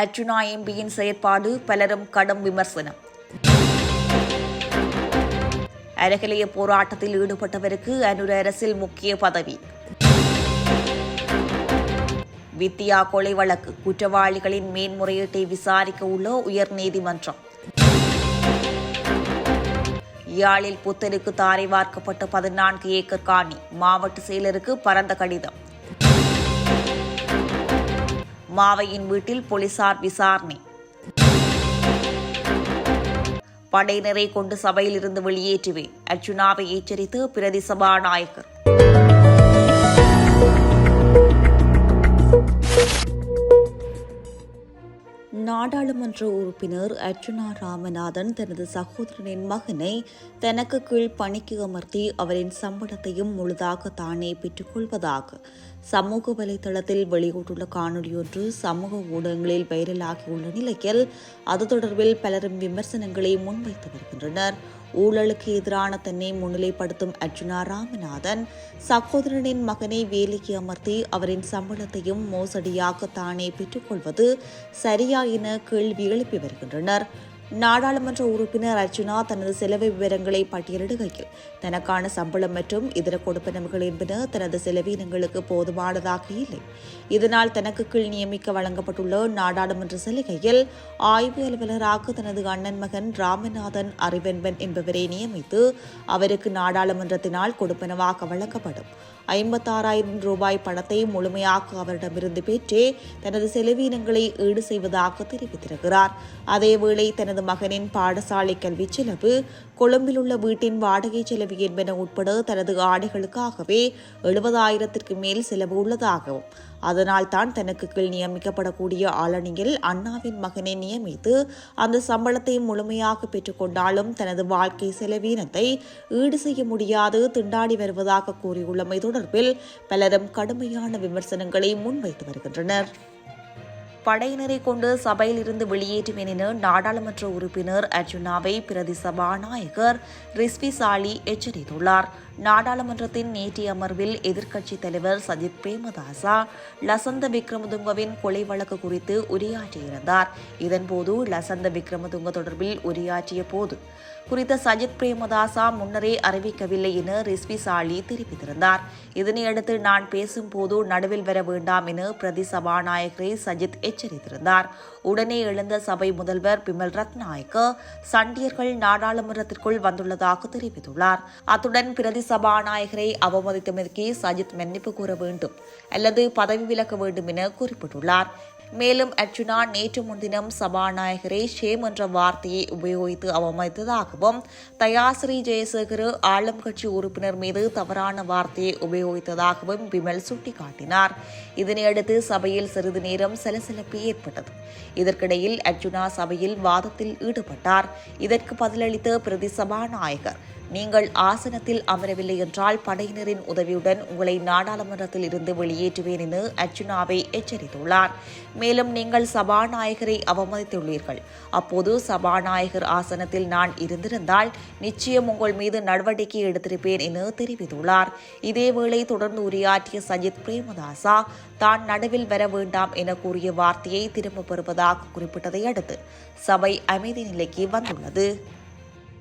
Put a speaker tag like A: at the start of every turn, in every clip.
A: அர்ஜுனா எம்பியின் செயற்பாடு பலரும் கடும் விமர்சனம். அருகிலேய போராட்டத்தில் ஈடுபட்டவருக்கு அனுர அரசில் முக்கிய பதவி. வித்தியா கொலை வழக்கு குற்றவாளிகளின் மேன்முறையீட்டை விசாரிக்க உள்ள உயர்நீதிமன்றம் யாழில் புத்தருக்கு தாரை வார்க்கப்பட்ட பதினான்கு ஏக்கர் காணி மாவட்ட செயலருக்கு பரந்த கடிதம். மாவையின் வீட்டில் போலீசார் விசாரணை. படையினரை கொண்டு சபையில் இருந்து வெளியேற்றுவேன். அர்ஜுனாவை எச்சரித்து பிரதி சபாநாயகர். நாடாளுமன்ற உறுப்பினர் அர்ச்சுனா ராமநாதன் தனது சகோதரனின் மகனை தனக்கு கீழ் பணிக்கு அமர்த்தி அவரின் சம்பளத்தையும் முழுதாக தானே பெற்றுக்கொள்வதாக சமூக வலைதளத்தில் வெளியிட்டுள்ள காணொலியொன்று சமூக ஊடகங்களில் வைரலாகியுள்ள நிலையில் அது தொடர்பில் பலரும் விமர்சனங்களை முன்வைத்து வருகின்றனர். ஊழலுக்கு எதிரான தன்னை முன்னிலைப்படுத்தும் அர்ஜுனா ராமநாதன் சகோதரனின் மகனை வேலைக்கு அமர்த்தி அவரின் சம்பளத்தையும் மோசடியாக தானே பெற்றுக்கொள்வது சரியா என கேள்வி எழுப்பி வருகின்றனர். நாடாளுமன்ற உறுப்பினர் அர்ஜுனா தனது செலவு விவரங்களை பட்டியலிடுகையில் தனக்கான சம்பளம் மற்றும் இதர கொடுப்பனவுகள் என்பன தனது செலவீனங்களுக்கு போதுமானதாக இல்லை. இதனால் தனக்கு கீழ் நியமிக்க வழங்கப்பட்டுள்ள நாடாளுமன்ற சலுகையில் ஆய்வு அலுவலராக தனது அண்ணன் மகன் ராமநாதன் அறிவென்பன் என்பவரை நியமித்து அவருக்கு நாடாளுமன்றத்தினால் கொடுப்பனவாக வழங்கப்படும். ஐம்பத்தாறாயிரம் ரூபாய் பணத்தை முழுமையாக அவரிடமிருந்து பெற்றே தனது செலவீனங்களை ஈடு செய்வதாக தெரிவித்திருக்கிறார். அதேவேளை தனது மகனின் பாடசாலை கல்வி செலவு கொழும்பில் உள்ள வீட்டின் வாடகை செலவு என்பன உட்பட தனது ஆடைகளுக்காகவே எழுபதாயிரத்திற்கு மேல் செலவு உள்ளதாகவும் அதனால் தான் தனக்கு கீழ் நியமிக்கப்படக்கூடிய ஆளணியில் அண்ணாவின் மகனை நியமித்து அந்த சம்பளத்தை முழுமையாக பெற்றுக்கொண்டாலும் தனது வாழ்க்கை செலவீனத்தை ஈடு செய்ய முடியாது திண்டாடி வருவதாக கூறியுள்ளமை தொடர்பில் பலரும் கடுமையான விமர்சனங்களை முன்வைத்து வருகின்றனர். படையினரை கொண்டு சபையில் இருந்து வெளியேற்றுவேன் என நாடாளுமன்ற உறுப்பினர் அர்ஜுனாவை பிரதி சபாநாயகர் ரிஸ்வி சாலி எச்சரித்துள்ளார். நாடாளுமன்றத்தின் நேற்றைய அமர்வில் எதிர்க்கட்சித் தலைவர் சஜித் பிரேமதாசா லசந்த விக்ரமதுங்கவின் கொலை வழக்கு குறித்து உரையாற்றியிருந்தார். இதன்போது லசந்த விக்ரமதுங்க தொடர்பில் உரையாற்றிய போது குறித்த சஜித் பிரேமதாசா முன்னரே அறிவிக்கவில்லை என ரிஸ்வி சாலி தெரிவித்திருந்தார். இதனையடுத்து நான் பேசும்போது நடுவில் வர வேண்டாம் என பிரதி சபாநாயகரை சஜித் எச்சரித்திருந்தார். உடனே எழுந்த சபை முதல்வர் பிமல் ரத்நாயக்க சண்டியர்கள் நாடாளுமன்றத்திற்குள் வந்துள்ளதாக தெரிவித்துள்ளார். அத்துடன் பிரதி சபாநாயகரை அவமதித்தமைக்கு சஜித் மன்னிப்பு கூற வேண்டும் அல்லது பதவி விலக வேண்டும் என குறிப்பிட்டுள்ளார். மேலும் அர்ஜுனா நேற்று முன்தினம் சபாநாயகரை ஷேம் என்ற வார்த்தையை உபயோகித்து அவமதித்ததாகவும் தயாசிரி ஜெயசேகர் ஆளும் கட்சி உறுப்பினர் மீது தவறான வார்த்தையை உபயோகித்ததாகவும் விமல் சுட்டிக்காட்டினார். இதனையடுத்து சபையில் சிறிது நேரம் சலசலப்பு ஏற்பட்டது. இதற்கிடையில் அர்ஜுனா சபையில் வாதத்தில் ஈடுபட்டார். இதற்கு பதிலளித்த பிரதி சபாநாயகர் நீங்கள் ஆசனத்தில் அமரவில்லை என்றால் படையினரின் உதவியுடன் உங்களை நாடாளுமன்றத்தில் இருந்து வெளியேற்றுவேன் என அர்ஜுனாவை எச்சரித்துள்ளார். மேலும் நீங்கள் சபாநாயகரை அவமதித்துள்ளீர்கள். அப்போது சபாநாயகர் ஆசனத்தில் நான் இருந்திருந்தால் நிச்சயம் உங்கள் மீது நடவடிக்கை எடுத்திருப்பேன் என தெரிவித்துள்ளார். இதேவேளை தொடர்ந்து உரையாற்றிய சஜித் பிரேமதாசா தான் நடுவில் வர வேண்டாம் என கூறிய வார்த்தையை திரும்பப் பெறுவதாக குறிப்பிட்டதை அடுத்து சபை அமைதி நிலைக்கு வந்துள்ளது.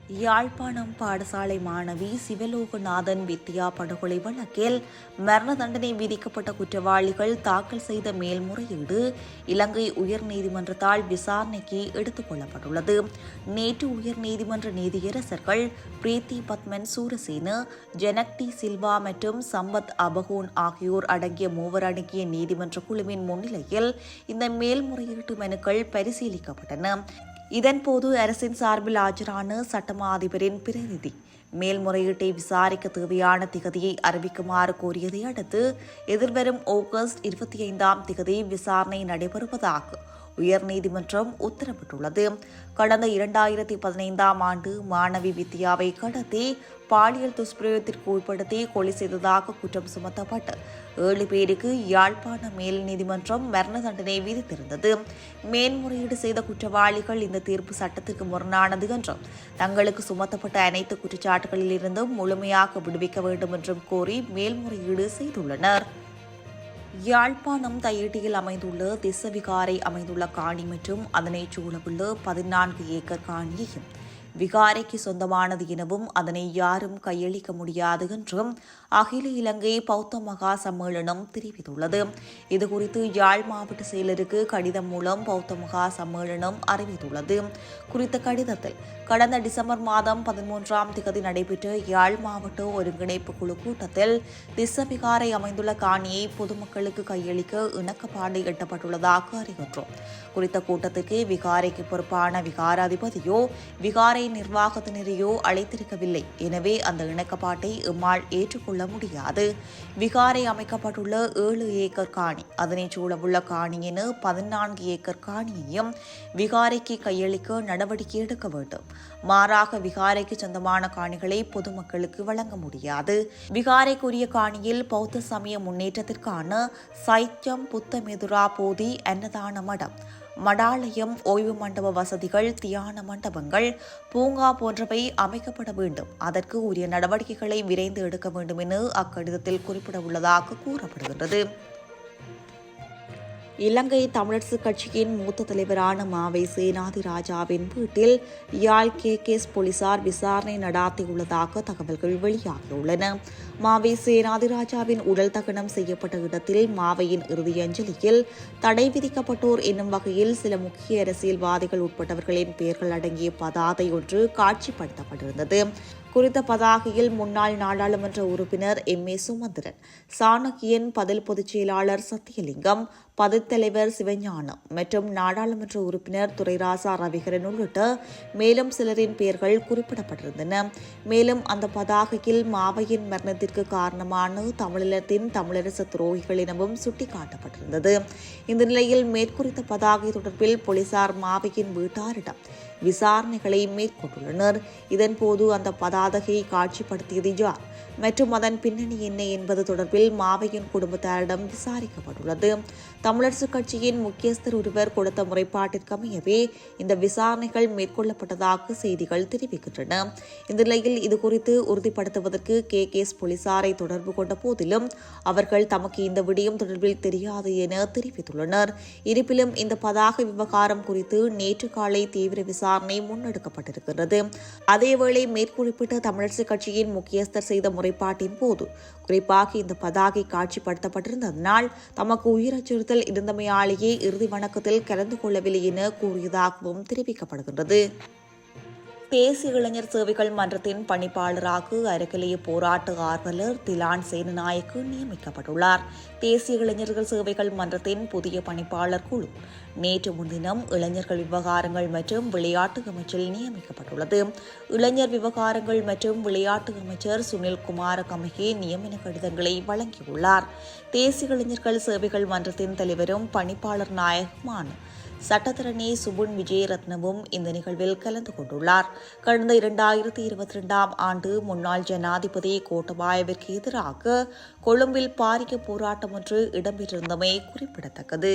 A: யாழ்ப்பாணம் பாடசாலை மாணவி சிவலோகநாதன் வித்யா படுகொலை வழக்கில் மரண தண்டனை விதிக்கப்பட்ட குற்றவாளிகள் தாக்கல் செய்த மேல்முறையீடு இலங்கை உயர்நீதிமன்றத்தால் விசாரணைக்கு எடுத்துக் கொள்ளப்பட்டுள்ளது நேற்று உயர்நீதிமன்ற நீதியரசர்கள் பிரீத்தி பத்மன் சூரசேன ஜெனக்டி சில்வா மற்றும் சம்பத் அபகோன் ஆகியோர் அடங்கிய மூவர் அடங்கிய நீதிமன்ற குழுவின் முன்னிலையில் இந்த மேல்முறையீட்டு மனுக்கள் பரிசீலிக்கப்பட்டன. இதன்போது அரசின் சார்பில் ஆஜரான சட்டமா அதிபரின் பிரதிநிதி மேல்முறையீட்டை விசாரிக்க தேவையான திகதியை அறிவிக்குமாறு கோரியதை அடுத்து எதிர்வரும் ஆகஸ்ட் இருபத்தி ஐந்தாம் திகதி விசாரணை நடைபெறுவதாக உயர்நீதிமன்றம் உத்தரவிட்டுள்ளது. கடந்த இரண்டாயிரத்தி பதினைந்தாம் ஆண்டு மாணவி வித்யாவை கடத்தி பாலியல் துஷ்பிரயோகத்திற்கு உட்படுத்தி கொலை செய்ததாக குற்றம் சுமத்தப்பட்டு ஏழு பேருக்கு யாழ்ப்பாண மேல் நீதிமன்றம் மரண தண்டனை விதித்திருந்தது. மேன்முறையீடு செய்த குற்றவாளிகள் இந்த தீர்ப்பு சட்டத்திற்கு முரணானது என்றும் தங்களுக்கு சுமத்தப்பட்ட அனைத்து குற்றச்சாட்டுகளில் இருந்தும் முழுமையாக விடுவிக்க வேண்டும் என்றும் கோரி மேல்முறையீடு செய்துள்ளனர். யாழ்ப்பாணம் தையிட்டியில் அமைந்துள்ள திசவிகாரை அமைந்துள்ள காணி மற்றும் அதனைச் சூழவுள்ள பதினான்கு ஏக்கர் காணியையும் விகாரைக்கு சொந்தமானது எனவும் அதனை யாரும் கையளிக்க முடியாது என்றும் அகில இலங்கை பௌத்த மகா சம்மேளனம் தெரிவித்துள்ளது. இதுகுறித்து யாழ் மாவட்ட செயலருக்கு கடிதம் மூலம் பௌத்த மகா சம்மேளனம் அறிவித்துள்ளது. குறித்த கடிதத்தில் கடந்த டிசம்பர் மாதம் பதிமூன்றாம் திகதி நடைபெற்ற யாழ் மாவட்ட ஒருங்கிணைப்பு குழு கூட்டத்தில் திசவிகாரை அமைந்துள்ள காணியை பொதுமக்களுக்கு கையளிக்க இணக்கப்பாடு எட்டப்பட்டுள்ளதாக அறிகின்றோம் குறித்த கூட்டத்துக்கு விகாரைக்கு பொறுப்பான விகாராதிபதியோ விகாரை நிர்வாகத்தினரையோ அழைத்திருக்கவில்லை. எனவே அந்த இணக்கப்பாட்டை எம்மால் ஏற்றுக்கொள்ள முடியாது. விகாரை அமைக்கப்பட்டுள்ள ஏழு ஏக்கர் காணி அதனைச் சூழவுள்ள காணி என பதினான்கு ஏக்கர் காணியையும் விகாரைக்கு கையளிக்க நடவடிக்கை எடுக்க வேண்டும். மாறாக விகாரைக்கு சொந்தமான காணிகளை பொதுமக்களுக்கு வழங்க முடியாது. விகாரைக்குரிய காணியில் பௌத்த சமய முன்னேற்றத்திற்கான சைத்தியம் புத்தமெதுரா போதி அன்னதான மடம் மடாலயம் ஓய்வு மண்டப வசதிகள் தியான மண்டபங்கள் பூங்கா போன்றவை அமைக்கப்பட வேண்டும். அதற்கு உரிய நடவடிக்கைகளை விரைந்து எடுக்க வேண்டும் என அக்கடிதத்தில் குறிப்பிட உள்ளதாக கூறப்படுகின்றது. இலங்கை தமிழரசு கட்சியின் மூத்த தலைவரான மாவை சேனாதி ராஜாவின் வீட்டில் யாழ் கே கேஸ் போலீசார் விசாரணை நடாத்தியுள்ளதாக தகவல்கள் வெளியாகியுள்ளன. மாவை சேனாதி ராஜாவின் உடல் தகனம் செய்யப்பட்ட இடத்தில் மாவையின் இறுதி அஞ்சலியில் தடை விதிக்கப்பட்டோர் என்னும் வகையில் சில முக்கிய அரசியல்வாதிகள் உட்பட்டவர்களின் பெயர்கள் அடங்கிய பதாதை ஒன்று காட்சிப்படுத்தப்பட்டிருந்தது. குறித்த பதாகையில் முன்னாள் நாடாளுமன்ற உறுப்பினர் எம். ஏ. சுமந்திரன் சாணக்கியன் பதில் பொதுச் செயலாளர் சத்தியலிங்கம் பதத்தலைவர் சிவஞானம் மற்றும் நாடாளுமன்ற உறுப்பினர் துரைராசா ரவிகரன் உள்ளிட்ட மேலும் சிலரின் பெயர்கள் குறிப்பிடப்பட்டிருந்தன. மேலும் அந்த பதாகையில் மாவையின் மரணத்திற்கு காரணமான தமிழீழத்தின் தமிழரசு துரோகிகள் எனவும் சுட்டிக்காட்டப்பட்டிருந்தது. இந்த நிலையில் மேற்குறித்த பதாகை தொடர்பில் போலீசார் மாவையின் வீட்டாரிடம் விசாரணைகளை மேற்கொண்டுள்ளனர். இதன்போது அந்த பதாதகையை காட்சிப்படுத்தியது யார்? மற்றும் அதன் பின்னணி என்ன என்பது தொடர்பில் மாவையின் குடும்பத்தாரிடம் விசாரிக்கப்பட்டுள்ளது. தமிழரசு கட்சியின் முக்கியஸ்தர் ஒருவர் கொடுத்த முறைப்பாட்டிற்கமையவே இந்த விசாரணைகள் மேற்கொள்ளப்பட்டதாக செய்திகள் தெரிவிக்கின்றன. இந்த நிலையில் இதுகுறித்து உறுதிப்படுத்துவதற்கு கே. கேஸ் போலீசாரை தொடர்பு கொண்ட போதிலும் அவர்கள் தமக்கு இந்த விடயம் தொடர்பில் தெரியாது என தெரிவித்துள்ளனர். இருப்பினும் இந்த பதாக விவகாரம் குறித்து நேற்று காலை தீவிர விசாரணை முன்னெடுக்கப்பட்டிருக்கிறது. அதேவேளை மேற்குறிப்பிட்ட தமிழரசு கட்சியின் முக்கியஸ்தர் செய்த முறைப்பாட்டின் போது. குறிப்பாக இந்த பதாகை காட்சிப்படுத்தப்பட்டிருந்ததனால் தமக்கு உயிர் அச்சுறுத்தல் இருந்தமையாலேயே இறுதி வணக்கத்தில் கலந்து கொள்ளவில்லை என கூறியதாகவும் தெரிவிக்கப்படுகின்றது. தேசிய இளைஞர் சேவைகள் மன்றத்தின் பணிப்பாளராக அருகிலேய போராட்ட ஆர்வலர் திலான் சேனநாயக்கு நியமிக்கப்பட்டுள்ளார். தேசிய இளைஞர்கள் சேவைகள் மன்றத்தின் புதிய பணிப்பாளர் குழு நேற்று முன்தினம் இளைஞர்கள் விவகாரங்கள் மற்றும் விளையாட்டு அமைச்சில் நியமிக்கப்பட்டுள்ளது. இளைஞர் விவகாரங்கள் மற்றும் விளையாட்டு அமைச்சர் சுனில் குமார கமகே நியமன கடிதங்களை வழங்கியுள்ளார். தேசிய இளைஞர்கள் சேவைகள் மன்றத்தின் தலைவரும் பணிப்பாளர் நாயகமான சட்டத்தரணி சுபுன் விஜயரத்னவும் இந்த நிகழ்வில் கலந்து கொண்டுள்ளார். கடந்த இரண்டாயிரத்தி இருபத்தி இரண்டாம் ஆண்டு முன்னாள் ஜனாதிபதி கோட்டபாயவிற்கு எதிராக கொழும்பில் பாரிய போராட்டம் ஒன்று இடம்பெற்றிருந்தமை குறிப்பிடத்தக்கது.